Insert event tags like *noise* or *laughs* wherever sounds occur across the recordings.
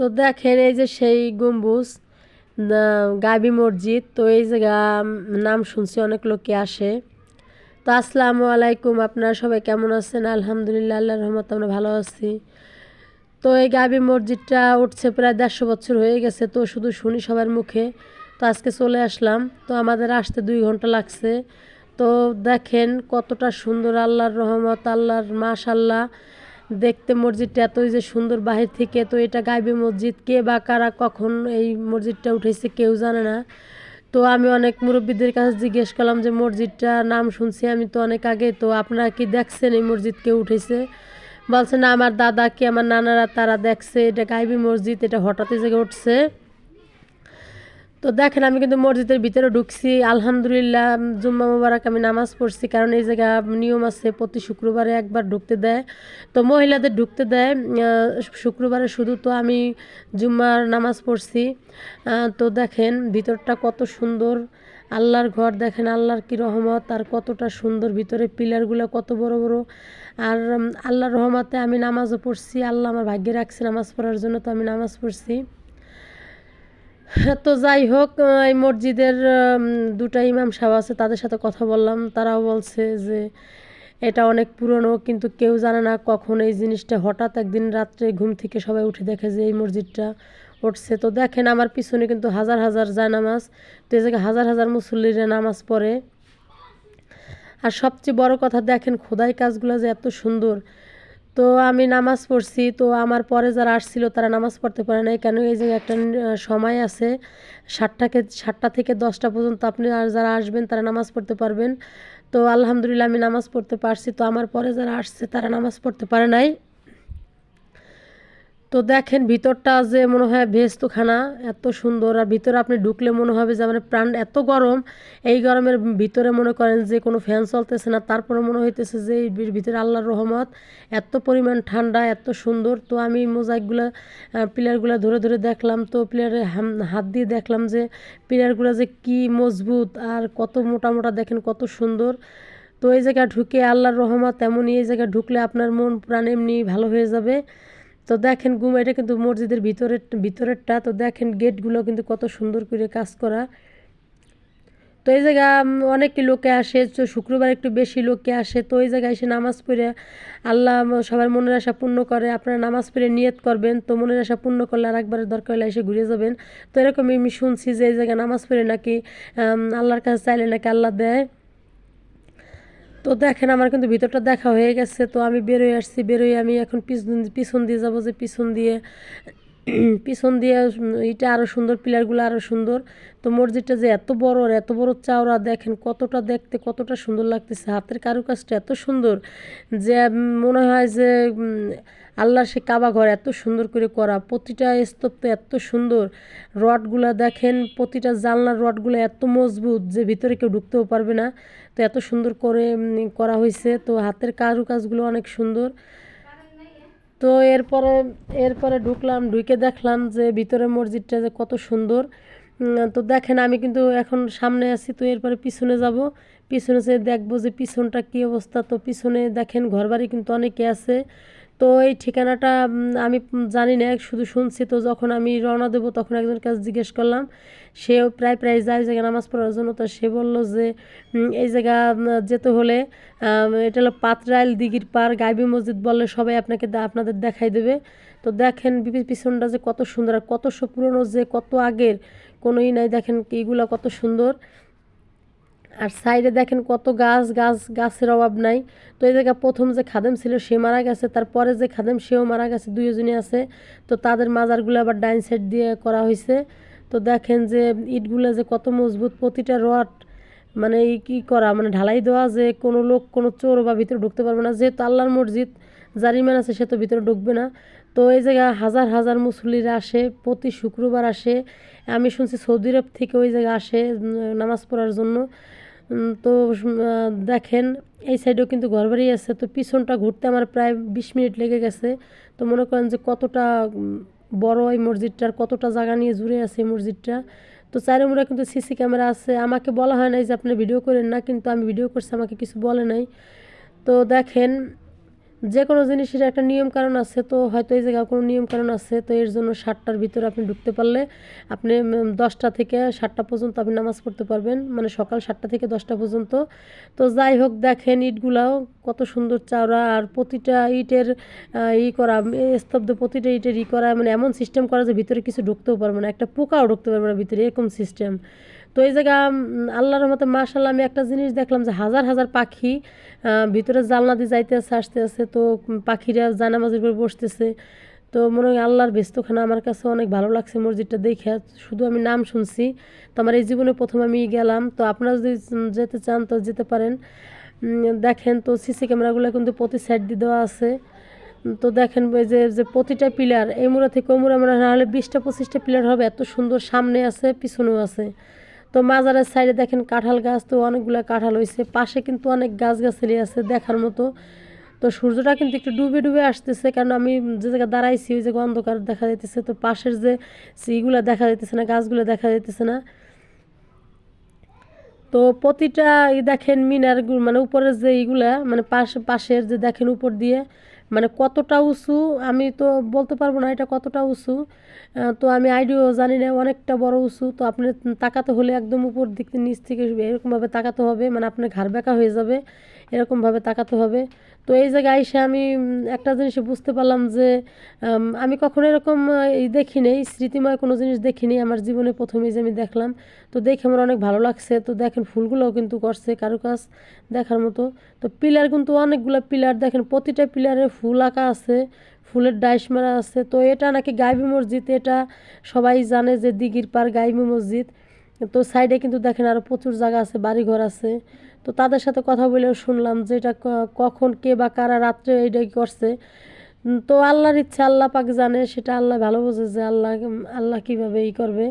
তো দেখেন এই যে সেই গম্বুজ গাবি মসজিদ, তো এই জায়গা নাম শুনছি অনেক লোকে আসে। তো আসসালামু আলাইকুম, আপনারা সবাই কেমন আছেন? আলহামদুলিল্লাহ, আল্লাহর রহমত আমরা ভালো আছি। তো এই গাবি মসজিদটা উঠছে প্রায় দেড়শো বছর হয়ে গেছে, তো শুধু শুনি সবার মুখে। তো আজকে চলে আসলাম, তো আমাদের আসতে দুই ঘণ্টা লাগছে। তো দেখেন কতটা সুন্দর, আল্লাহর রহমত, আল্লাহর মাশাল্লাহ। দেখতে মসজিদটা এতই যে সুন্দর বাহির থেকে তো এটা গাইবে মসজিদ, কে বা কারা কখন এই মসজিদটা উঠেছে কেউ জানে না। তো আমি অনেক মুরব্বীদের কাছে জিজ্ঞেস করলাম যে মসজিদটা নাম শুনছি আমি তো অনেক আগে, তো আপনারা কি দেখছেন এই মসজিদ কে উঠেছে বলছে, না, আমার দাদা কি আমার নানারা তারা দেখছে এটা গাইবি মসজিদ, এটা হঠাৎই জেগে উঠছে। তো দেখেন, আমি কিন্তু মসজিদের ভিতরে ঢুকছি। আলহামদুলিল্লাহ, জুম্মা মুবারক আমি নামাজ পড়ছি, কারণ এই জায়গা নিয়ম আছে, প্রতি শুক্রবারে একবার ঢুকতে দেয়। তো মহিলাদের ঢুকতে দেয় শুক্রবারে শুধু তো আমি জুম্মার নামাজ পড়ছি। তো দেখেন, ভিতরটা কত সুন্দর। আল্লাহর ঘর দেখেন, আল্লাহর কি রহমত, আর কতটা সুন্দর ভিতরে পিলারগুলো কত বড় বড়। আর আল্লাহর রহমতে আমি নামাজও পড়ছি, আল্লাহ আমার ভাগ্যে রাখছে, নামাজ পড়ার জন্য তো আমি নামাজ পড়ছি। *laughs* তো যাই হোক এই মসজিদের দুটা ইমাম সাহেব আছে, তাদের সাথে কথা বললাম। তারাও বলছে যে এটা অনেক পুরনো, কিন্তু কেউ জানে না কখন এই জিনিসটা হঠাৎ একদিন রাত্রে ঘুম থেকে সবাই উঠে দেখে যে এই মসজিদটা উঠছে। তো দেখেন আমার পিছনে কিন্তু হাজার হাজার যায় নামাজ তো এই জায়গায় হাজার হাজার মুসল্লিরা নামাজ পড়ে। আর সবচেয়ে বড় কথা, দেখেন খোদাই কাজগুলো যে এত সুন্দর। তো আমি নামাজ পড়ছি, তো আমার পরে যারা আসছিল তারা নামাজ পড়তে পারে নাই। কেন এই যে একটা সময় আছে, সাতটাকে, সাতটা থেকে দশটা পর্যন্ত আপনি আর যারা আসবেন তারা নামাজ পড়তে পারবেন। তো আলহামদুলিল্লাহ আমি নামাজ পড়তে পারছি, তো আমার পরে যারা আসছে তারা নামাজ পড়তে পারে নাই। তো দেখেন ভিতরটা যে মনে হয় ভেস্তখানা, এত সুন্দর। আর ভিতরে আপনি ঢুকলে মনে হবে যে মানে প্রাণ এত গরম। এই গরমের ভিতরে মনে করেন যে, কোনো ফ্যান চলতেছে না। তারপরে মনে হইতেছে যে, এই ভিতরে আল্লাহর রহমত। এত পরিমাণ ঠান্ডা, এত সুন্দর। তো আমি মোজাইকগুলো পিলারগুলো ধরে ধরে দেখলাম। তো পিলারে হাত দিয়ে দেখলাম যে, পিলারগুলো যে কি মজবুত আর কত মোটা মোটা, দেখেন কত সুন্দর। তো এই জায়গায় ঢুকে আল্লাহর রহমত এমনই এই জায়গায় ঢুকলে আপনার মন, প্রাণ এমনি ভালো হয়ে যাবে। তো দেখেন গুম এটা কিন্তু মসজিদের ভিতরের ভিতরেরটা, তো দেখেন গেটগুলো কিন্তু কত সুন্দর করে কাজ করা। তো এই জায়গা অনেক লোকে আসে, তো শুক্রবার একটু বেশি লোকে আসে, তো এই জায়গায় এসে নামাজ পড়ে আল্লাহ সবার মনের আশা পূর্ণ করে, আপনারা নামাজ পড়ে নিয়ত করবেন, তো মনের আশা পূর্ণ করলে আর একবারের দরকার হলে এসে ঘুরে যাবেন। তো এরকমই আমি শুনছি যে এই জায়গায় নামাজ পড়ে নাকি আল্লাহর কাছে চাইলে নাকি আল্লাহ দেয়। তো দেখেন, আমার কিন্তু ভিতরটা দেখা হয়ে গেছে। তো আমি বেরোয় আসছি বেরোয় আমি এখন পিছন পিছন দিয়ে যাব যে পিছন দিয়ে পিছন দিয়ে এটা আরও সুন্দর, পিলারগুলো আরও সুন্দর। তো মসজিদটা যে এত বড়, আর এত বড় চাওড়া, দেখেন কতটা দেখতে, কতটা সুন্দর লাগতেছে। হাতের কারুকাজটা এত সুন্দর যে মনে হয় যে আল্লাহর সে কাবা ঘর এত সুন্দর করে করা। প্রতিটা স্তূপ তো এত সুন্দর। রডগুলা দেখেন, প্রতিটা জানলার রডগুলো এত মজবুত যে ভিতরে কেউ ঢুকতেও পারবে না। তো এত সুন্দর করে করা হয়েছে। তো হাতের কারুকাজগুলো অনেক সুন্দর। তো এরপরে এরপরে ঢুকলাম, ঢুকে দেখলাম যে ভিতরে মসজিদটা যে কত সুন্দর। তো দেখেন আমি কিন্তু এখন সামনে আছি, তো এরপরে পিছনে যাব। পিছনে যেয়ে দেখব যে পিছনটা কী অবস্থা। তো পিছনে দেখেন ঘরবাড়ি কিন্তু অনেকে আছে। তো এই ঠিকানাটা আমি জানি না, শুধু শুনছি তো যখন আমি রওনা দেবো তখন একজনের কাছে জিজ্ঞেস করলাম। সেও প্রায় প্রায় যায়, জায়গায় নামাজ পড়ার জন্য। তো সে বলল যে এই জায়গা যেতে হলে এটা হলো পাতরাইল দিঘির পার, গাইবি মসজিদ বললে সবাই আপনাকে আপনাদের দেখাই দেবে। তো দেখেন পিছনটা যে কত সুন্দর আর কত পুরনো যে কত আগের কোনো ই নাই। দেখেন এইগুলা কত সুন্দর। আর সাইডে দেখেন কত গাছ গাছ, গাছের অভাব নাই। তো এই জায়গায় প্রথম যে খাদেম ছিল সে মারা গেছে। তারপরে যে খাদেম, সেও মারা গেছে, দুইজনই আছে। তো তাদের মাজারগুলো আবার ডাইন সাইড দিয়ে করা হয়েছে তো দেখেন যে ইটগুলো যে কত মজবুত, প্রতিটা রড মানে কী করা মানে ঢালাই দেওয়া যে কোনো লোক, কোনো চোর বা ভিতরে ঢুকতে পারবে না। যেহেতু আল্লাহর মসজিদ জারিমান আছে, সে তো ভিতরে ঢুকবে না। তো এই জায়গায় হাজার হাজার মুসল্লিরা আসে, প্রতি শুক্রবার আসে। আমি শুনছি সৌদি আরব থেকে ওই জায়গায় আসে নামাজ পড়ার জন্য। তো দেখেন, এই সাইডেও কিন্তু ঘরবাড়ি আছে, তো পিছনটা ঘুরতে আমার প্রায় বিশ মিনিট লেগে গেছে। তো মনে করেন যে কতটা বড় এই মসজিদটার, কতটা জায়গা নিয়ে জুড়ে আছে এই মসজিদটা। তো চারে মুড়ে কিন্তু সিসি ক্যামেরা আছে। আমাকে বলা হয় নাই যে আপনি ভিডিও করেন না, কিন্তু আমি ভিডিও করছি, আমাকে কিছু বলে নাই। তো দেখেন যে কোনো জিনিসের একটা নিয়ম কারণ আছে, তো হয়তো এই জায়গায় কোনো নিয়ম কারণ আছে, তো এর জন্য সাতটার ভিতরে আপনি ঢুকতে পারলে আপনি দশটা থেকে সাতটা পর্যন্ত আপনি নামাজ পড়তে পারবেন মানে সকাল সাতটা থেকে দশটা পর্যন্ত। তো যাই হোক, দেখেন ইটগুলাও কত সুন্দর চওড়া, আর প্রতিটা ইটের ই করা, স্তব্ধ প্রতিটা ইটের ই করা মানে এমন সিস্টেম করা যে ভিতরে কিছু ঢুকতেও পারবে না, একটা পোকাও ঢুকতে পারবে না ভিতরে, এরকম সিস্টেম তো এই জায়গা আল্লাহর মতো মাশাল্লাহ আমি একটা জিনিস দেখলাম যে হাজার হাজার পাখি ভিতরে জালনা দিয়ে যাইতে আছে আসতে আছে তো পাখিরা জানামাজির উপর বসতেছে। তো মনে হয় আল্লাহর ব্যস্তখানা আমার কাছে অনেক ভালো লাগছে মসজিদটা দেখে। শুধু আমি নাম শুনছি, তো আমার এই জীবনে প্রথম আমি গেলাম। তো আপনারা যদি যেতে চান তো যেতে পারেন। দেখেন তো সিসি ক্যামেরাগুলো কিন্তু প্রতি সাইড দিয়ে দেওয়া আছে। তো দেখেন ওই যে যে প্রতিটা পিলার, এই মুড়া থেকে ওই মুড়া হলে বিশটা পঁচিশটা পিলার হবে, এত সুন্দর সামনে আছে, পিছনেও আছে। তো মাজারের সাইডে দেখেন কাঁঠাল গাছ, তো অনেকগুলো কাঁঠাল হয়েছে পাশে কিন্তু অনেক গাছগাছালি আছে দেখার মতো। তো সূর্যটা কিন্তু একটু ডুবে ডুবে আসতেছে, কারণ আমি যে জায়গায় দাঁড়াইছি ওই জায়গায় অন্ধকার দেখা যাইতেছে। তো পাশের যে সিগুলো দেখা যাইতেছে না, গাছগুলো দেখা যাইতেছে না। তো প্রতিটা দেখেন মিনার মানে উপরের যে ইগুলা মানে পাশ পাশের যে দেখেন উপর দিয়ে মানে কতটা উঁচু আমি তো বলতে পারব না এটা কতটা উঁচু। তো আমি আইডিও জানি না, অনেকটা বড় উঁচু। তো আপনি তাকাতে হলে একদম উপর দিক থেকে নিচ থেকে এরকমভাবে তাকাতে হবে মানে আপনার ঘাড় বেঁকা হয়ে যাবে, এরকমভাবে তাকাতে হবে। তো এই জায়গায় এসে আমি একটা জিনিস বুঝতে পারলাম যে আমি কখনো এরকম দেখিনি, স্মৃতিময় কোনো জিনিস দেখিনি। আমার জীবনে প্রথমেই যে আমি দেখলাম, তো দেখে আমার অনেক ভালো লাগছে। তো দেখেন ফুলগুলোও কিন্তু করছে কারুকাজ দেখার মতো। তো পিলার কিন্তু অনেকগুলো পিলার দেখেন, প্রতিটা পিলারে ফুল আঁকা আছে, ফুলের ডাইস মারা আছে। তো এটা নাকি গাইবি মসজিদ, এটা সবাই জানে যে দিঘির পার গাইবি মসজিদ। তো সাইডে কিন্তু দেখেন আরও প্রচুর জায়গা আছে, বাড়িঘর আছে। তো তাদের সাথে কথা বলেও শুনলাম যে এটা কখন, কে বা কারা রাত্রে এইটাই করছে। তো আল্লাহর ইচ্ছা আল্লাহ পাক জানে, সেটা আল্লাহ ভালো বোঝে যে আল্লাহ আল্লাহ কীভাবে ই করবে।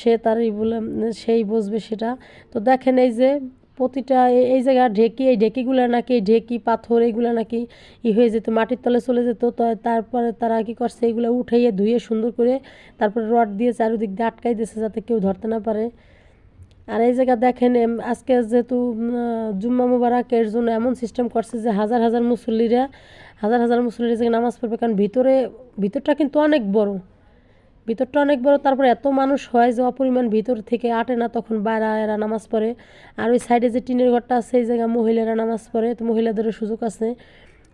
সে তার ই বলে সেই বুঝবে সেটা। তো দেখেন এই যে প্রতিটা এই জায়গা ঢেকি, এই ঢেকিগুলো নাকি ঢেকি, পাথর, এইগুলো নাকি ই হয়ে যেত, মাটির তলে চলে যেত। তারপরে তারা কি করছে, এগুলো উঠাইয়ে ধুয়ে সুন্দর করে তারপরে রড দিয়ে চারিদিক দিয়ে আটকাই দিয়েছে যাতে কেউ ধরতে না পারে। আর এই জায়গা দেখেন আজকে যেহেতু জুম্মা মুবারকের জন্য এমন সিস্টেম করছে যে হাজার হাজার মুসল্লিরা, হাজার হাজার মুসল্লিরা যে নামাজ পড়বে, কারণ ভিতরে, ভিতরটা কিন্তু অনেক বড়। ভিতরটা অনেক বড়, তারপর এত মানুষ হয় যে অপরিমাণ ভিতর থেকে আটে না, তখন বাইরা এরা নামাজ পড়ে। আর ওই সাইডে যে টিনের ঘরটা আছে, এই জায়গায় মহিলারা নামাজ পড়ে, তো মহিলাদেরও সুযোগ আছে।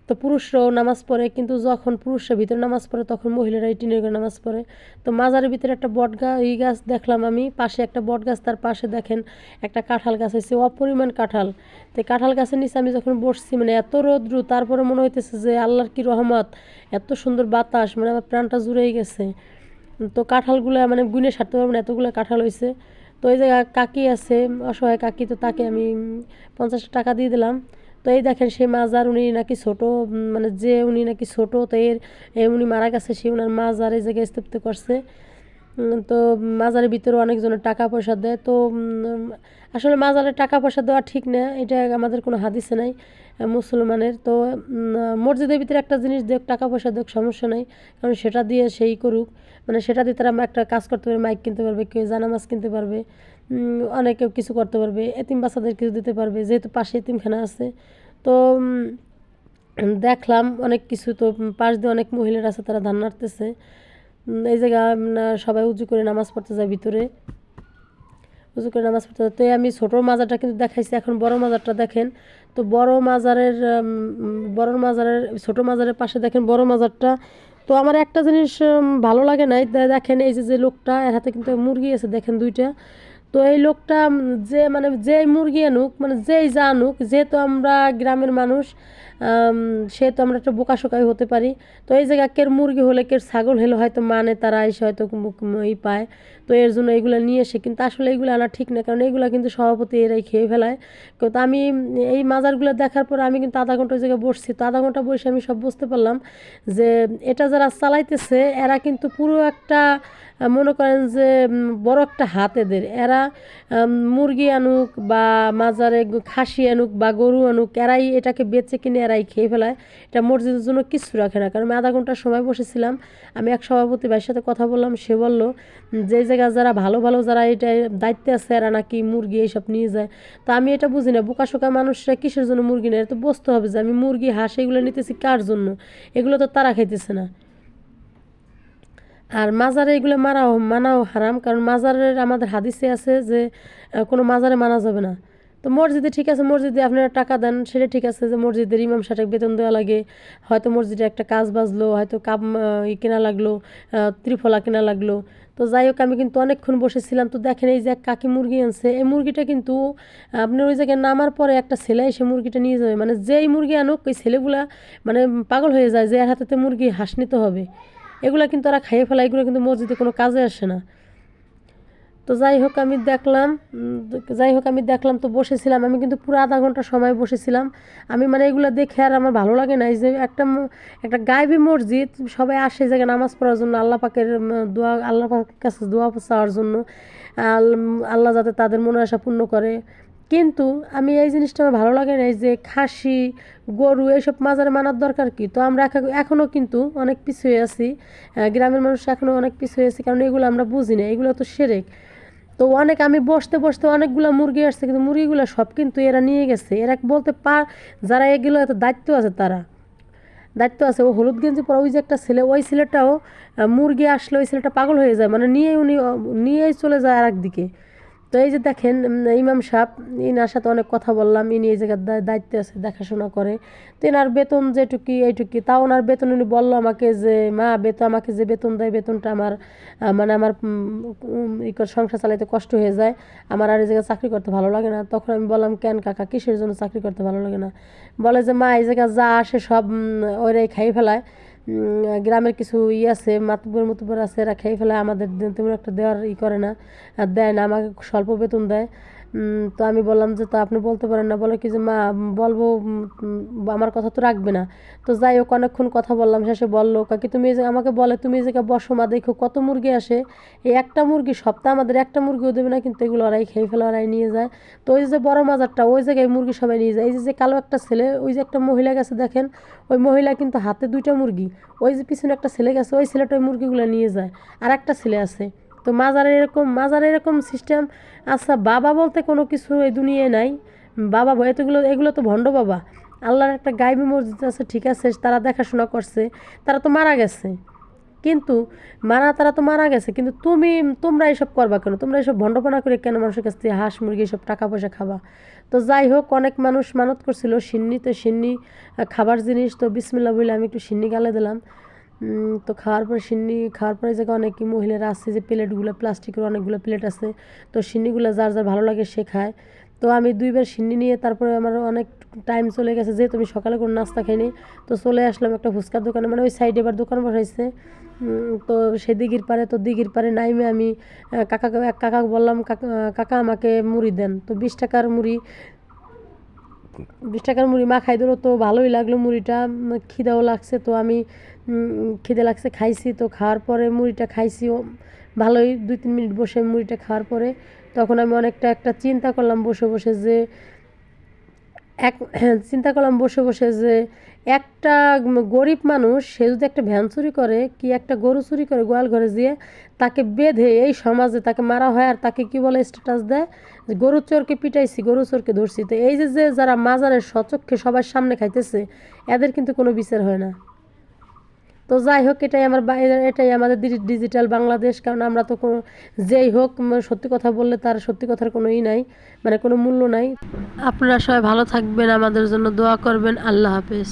তো পুরুষরাও নামাজ পড়ে, কিন্তু যখন পুরুষরা ভিতরে নামাজ পড়ে, তখন মহিলারা এই টিনের ঘরে নামাজ পড়ে। তো মাজারের ভিতরে একটা বট গাছ এই গাছ দেখলাম আমি, পাশে একটা বট গাছ, তার পাশে দেখেন একটা কাঁঠাল গাছ হয়েছে, অপরিমাণ কাঁঠাল। তো কাঁঠাল গাছের নিচে আমি যখন বসছি মানে এত রৌদ্রু, তারপরে মনে হইতেছে যে আল্লাহর কি রহমত, এত সুন্দর বাতাস মানে আমার প্রাণটা জুড়েই গেছে। তো কাঁঠালগুলো মানে গুনে সারতে পারব না, এতগুলো কাঁঠাল হয়েছে তো এই জায়গায় কাকি আছে, অসহায় কাকি, তো তাকে আমি পঞ্চাশ টাকা দিয়ে দিলাম। তো এই দেখেন সেই মাজার, উনি নাকি ছোট মানে যে উনি নাকি ছোট, তো এর উনি মারা গেছে, সে ওনার মাজার এই জায়গায় স্তব্ধ করছে। তো মাজারের ভিতরে অনেকজনের টাকা পয়সা দেয়। তো আসলে মাজারে টাকা পয়সা দেওয়া ঠিক না, এটা আমাদের কোনো হাদিসে নাই। মুসলমানের। তো মসজিদের ভিতরে একটা জিনিস দেখ, টাকা পয়সা দেখ, সমস্যা নাই। কারণ সেটা দিয়ে সেই করুক। মানে সেটা দিয়ে তারা একটা কাজ করতে পারবে, মাইক কিনতে পারবে, কেউ জানামাজ কিনতে পারবে অনেকে কিছু করতে পারবে, এতিম বাচ্চাদের কিছু দিতে পারবে, যেহেতু পাশে এতিমখানা আছে। তো দেখলাম অনেক কিছু। তো পাশ দিয়ে অনেক মহিলারা আছে, তারা ধান নাড়তেছে। এই জায়গা সবাই উঁচু করে নামাজ পড়তে যায় ভিতরে। উঁচু করে নামাজ পড়তে যায়। তো আমি ছোটো মাজারটা কিন্তু দেখাইছি। এখন বড় মাজারটা দেখেন। তো বড় মাজারের বড় মাজারের ছোটো মাজারের পাশে দেখেন বড় মাজারটা। তো আমার একটা জিনিস ভালো লাগে নাই দেখেন এই যে যে লোকটা এর হাতে কিন্তু মুরগি আছে দেখেন দুইটা। তো এই লোকটা যে মানে যেই মুরগি আনুক মানে যেই যা আনুক যেহেতু আমরা গ্রামের মানুষ আম, সেহেতু আমরা একটু বোকাশোকাই হতে পারি। তো এই জায়গায় কের মুরগি হলে কের ছাগল হলে হয়তো মানে তারা এসে হয়তো ই পায়। তো এর জন্য এগুলো নিয়ে এসে কিন্তু আসলে এগুলো আনা ঠিক না, কারণ এগুলো কিন্তু সভাপতি এরাই খেয়ে ফেলায়। কিন্তু আমি এই মাজারগুলো দেখার পর আমি কিন্তু আধা ঘণ্টা জায়গায় বসছি। তো আধা ঘণ্টা বসে আমি সব বুঝতে পারলাম যে এটা যারা চালাইতেছে, এরা কিন্তু পুরো একটা, মনে করেন যে, বড় একটা হাত এদের। এরা মুরগি আনুক বা মাজারে খাসি আনুক বা গরু আনুক, এরাই এটাকে বেচে কিনে এরাই খেয়ে ফেলায়। এটা মসজিদের জন্য কিছু রাখে না, কারণ আমি আধা ঘণ্টার সময় বসেছিলাম। আমি এক সভাপতি ভাইয়ের সাথে কথা বললাম, সে বলল যে জায়গায় যারা ভালো ভালো যারা এটা দায়িত্বে আছে, এরা নাকি মুরগি এইসব নিয়ে যায়। তো আমি এটা বুঝি না। বোকাশোকা মানুষরা কিসের জন্য মুরগি নেয়? তো বুঝতে হবে যে আমি মুরগি, হাঁস এগুলো নিতেছি কার জন্য? এগুলো তো তারা খাইতেছে না। আর মাজারে এগুলো মারাও, মানাও হারাম, কারণ মাজারের আমাদের হাদিসে আছে যে কোনো মাজারে মানা যাবে না। তো মসজিদে ঠিক আছে, মসজিদে আপনারা টাকা দেন, সেটা ঠিক আছে যে মসজিদের ইমাম সাহেব বেতন দেওয়া লাগে। হয়তো মসজিদে একটা কাজ বাজলো, হয়তো কাপ ই কেনা লাগল ত্রিফলা কেনা লাগল। তো যাই হোক, আমি কিন্তু অনেকক্ষণ বসেছিলাম। তো দেখেন এই যে এক কাকি মুরগি আনছে, এই মুরগিটা কিন্তু আপনার ওই জায়গায় নামার পরে একটা ছেলে এসে মুরগিটা নিয়ে যাবে। মানে যেই মুরগি আনুক, ওই ছেলেগুলা মানে পাগল হয়ে যায় যে এর হাতেতে মুরগি হাঁস নিতে হবে। এগুলো কিন্তু ওরা খাইয়ে ফেলা, এগুলো কিন্তু মসজিদে কোনো কাজে আসে না। তো যাই হোক, আমি দেখলাম যাই হোক, আমি দেখলাম তো বসেছিলাম। আমি কিন্তু পুরো আধা ঘণ্টা সময় বসেছিলাম। আমি মানে এগুলো দেখে আর আমার ভালো লাগে না। যে একটা একটা গায়েবী মসজিদ, সবাই আসে জায়গায় নামাজ পড়ার জন্য, আল্লাহ পাকের দোয়া, আল্লাহ পাকের কাছে দোয়া চাওয়ার জন্য আল্লাহ যাতে তাদের মনে আশা পূর্ণ করে। কিন্তু আমি এই জিনিসটা আমার ভালো লাগে না, এই যে খাসি, গরু, এইসব মাজারে মানার দরকার কি? তো আমরা এখনও কিন্তু অনেক পিছু হয়ে আছি গ্রামের মানুষ এখনও অনেক পিছু হয়ে আছি, কারণ এগুলো আমরা বুঝি না। এগুলো তো সেরেক। তো অনেক আমি বসতে বসতে অনেকগুলো মুরগি আসছে, কিন্তু মুরগিগুলো সব কিন্তু এরা নিয়ে গেছে। এরা বলতে পার যারা এগুলো এত দায়িত্ব আছে তারা। দায়িত্ব আছে ও হলুদ গেঞ্জি পরা ওই যে একটা ছেলে, ওই ছেলেটাও মুরগি আসলে ওই ছেলেটা পাগল হয়ে যায়। মানে নিয়ে উনি নিয়েই চলে যায় আর একদিকে তো এই যে দেখেন ইমাম সাহেব, ইনার সাথে অনেক কথা বললাম, ইনি এই জায়গার দায়িত্বে আছে, দেখাশোনা করে। তো এনার বেতন যেটুকি, এইটুকি, তাও ওনার বেতন উনি বলল আমাকে যে, মা বেতন আমাকে যে বেতন দেয়, বেতনটা আমার মানে আমার সংসার চালাইতে কষ্ট হয়ে যায়, আমার আর এই জায়গায় চাকরি করতে ভালো লাগে না। তখন আমি বললাম, কেন কাকা, কিসের জন্য চাকরি করতে ভালো লাগে না? বলে যে, মা, এই জায়গায় যা আসে সব ওরাই খাই ফেলায়। গ্রামের কিছু ই আছে, মাতব্বর মুতুপুর আছে, এরা খেয়ে ফেলে আমাদের তেমন একটা দেওয়ার ই করে না দেয় না, আমাকে স্বল্প বেতন দেয়। তো আমি বললাম যে, তা আপনি বলতে পারেন না। বলে কি যে, মা, বলব আমার কথা তো রাখবে না। তো যাই হোক, অনেকক্ষণ কথা বললাম, শেষে বলল, কাকি, তুমি যে, আমাকে বলে, তুমি জায়গায় বসো মা, দেখো কত মুরগি আসে। এই একটা মুরগি সপ্তাহে আমাদের একটা মুরগিও দেবে না, কিন্তু এগুলো ওরাই খেয়ে ফেলে, ওরাই নিয়ে যায়। তো ওই যে, বড় মাজারটা, ওই জায়গায় মুরগি সবাই নিয়ে যায়। এই যে যে, কালো একটা ছেলে, ওই যে, একটা মহিলা গেছে, দেখেন, ওই মহিলা কিন্তু হাতে দুইটা মুরগি। ওই যে, পিছনে একটা ছেলে গেছে, ওই ছেলেটা ওই মুরগিগুলো নিয়ে যায়। আর একটা ছেলে আছে তো মাজারে এরকম মাজারে এরকম সিস্টেম আচ্ছা বাবা বলতে কোনো কিছু এই দুনিয়ায় নাই। বাবা এতগুলো এগুলো তো ভণ্ড বাবা। আল্লাহর একটা গাইবি মসজিদ আছে, ঠিক আছে, তারা দেখাশোনা করছে, তারা তো মারা গেছে। কিন্তু মারা, তারা তো মারা গেছে, কিন্তু তুমি, তোমরা এসব করবা কেন? তোমরা এসব ভণ্ডপনা করে কেন মানুষের কাছ থেকে হাঁস, মুরগি, এসব টাকা পয়সা খাবা? তো যাই হোক, অনেক মানুষ মানত করছিল, সিন্নি তো সিন্নি খাবার জিনিস, তো বিসমিল্লা বলে আমি একটু সিন্নি গালে দিলাম। তো খাওয়ার পরে সিন্নি, খাওয়ার পরে জায়গায় অনেক মহিলারা আছে যে প্লেটগুলো, প্লাস্টিকের অনেকগুলো প্লেট আছে। তো সিন্নিগুলো যার যার ভালো লাগে সে খায়। তো আমি দুইবার সিন্নি নিয়ে তারপরে আমার অনেক টাইম চলে গেছে, যেহেতু আমি সকালে কোনো নাস্তা খাইনি। তো চলে আসলাম একটা ফুচকার দোকানে মানে ওই সাইডে এবার দোকান বসাইছে। তো সে দিঘির পারে, তো দিঘির পারে নাইমে আমি কাকাকে, এক কাকাকে বললাম কাকা আমাকে মুড়ি দেন। তো বিশ টাকার মুড়ি বিশ টাকার মুড়ি মা খাই দিল, তো ভালোই লাগল মুড়িটা খিদাও লাগছে, তো আমি খিদে লাগছে, খাইছি, তো খাওয়ার পরে মুড়িটা খাইছি ভালোই দুই তিন মিনিট বসে মুড়িটা খাওয়ার পরে, তখন আমি অনেকটা একটা চিন্তা করলাম বসে বসে যে এক *clears throat* চিন্তা করলাম বসে বসে যে একটা গরিব মানুষ, সে যদি একটা ভ্যান চুরি করে, কি একটা গরু চুরি করে গোয়াল ঘরে দিয়ে তাকে বেঁধে এই সমাজে তাকে মারা হয় আর তাকে কি বলে স্ট্যাটাস দেয়? যে গরু চোরকে পিটাইছি গরু চোরকে ধরছি। তো এই যে যে যারা মাজারের সচক্ষে সবার সামনে খাইতেছে, এদের কিন্তু কোনো বিচার হয় না। তো যাই হোক, এটাই আমার এটাই আমাদের ডিজিটাল বাংলাদেশ। কারণ আমরা তো কোনো, যেই হোক সত্যি কথা বললে তার সত্যি কথার কোনো ই নাই মানে কোনো মূল্য নাই। আপনারা সবাই ভালো থাকবেন, আমাদের জন্য দোয়া করবেন। আল্লাহ হাফেজ।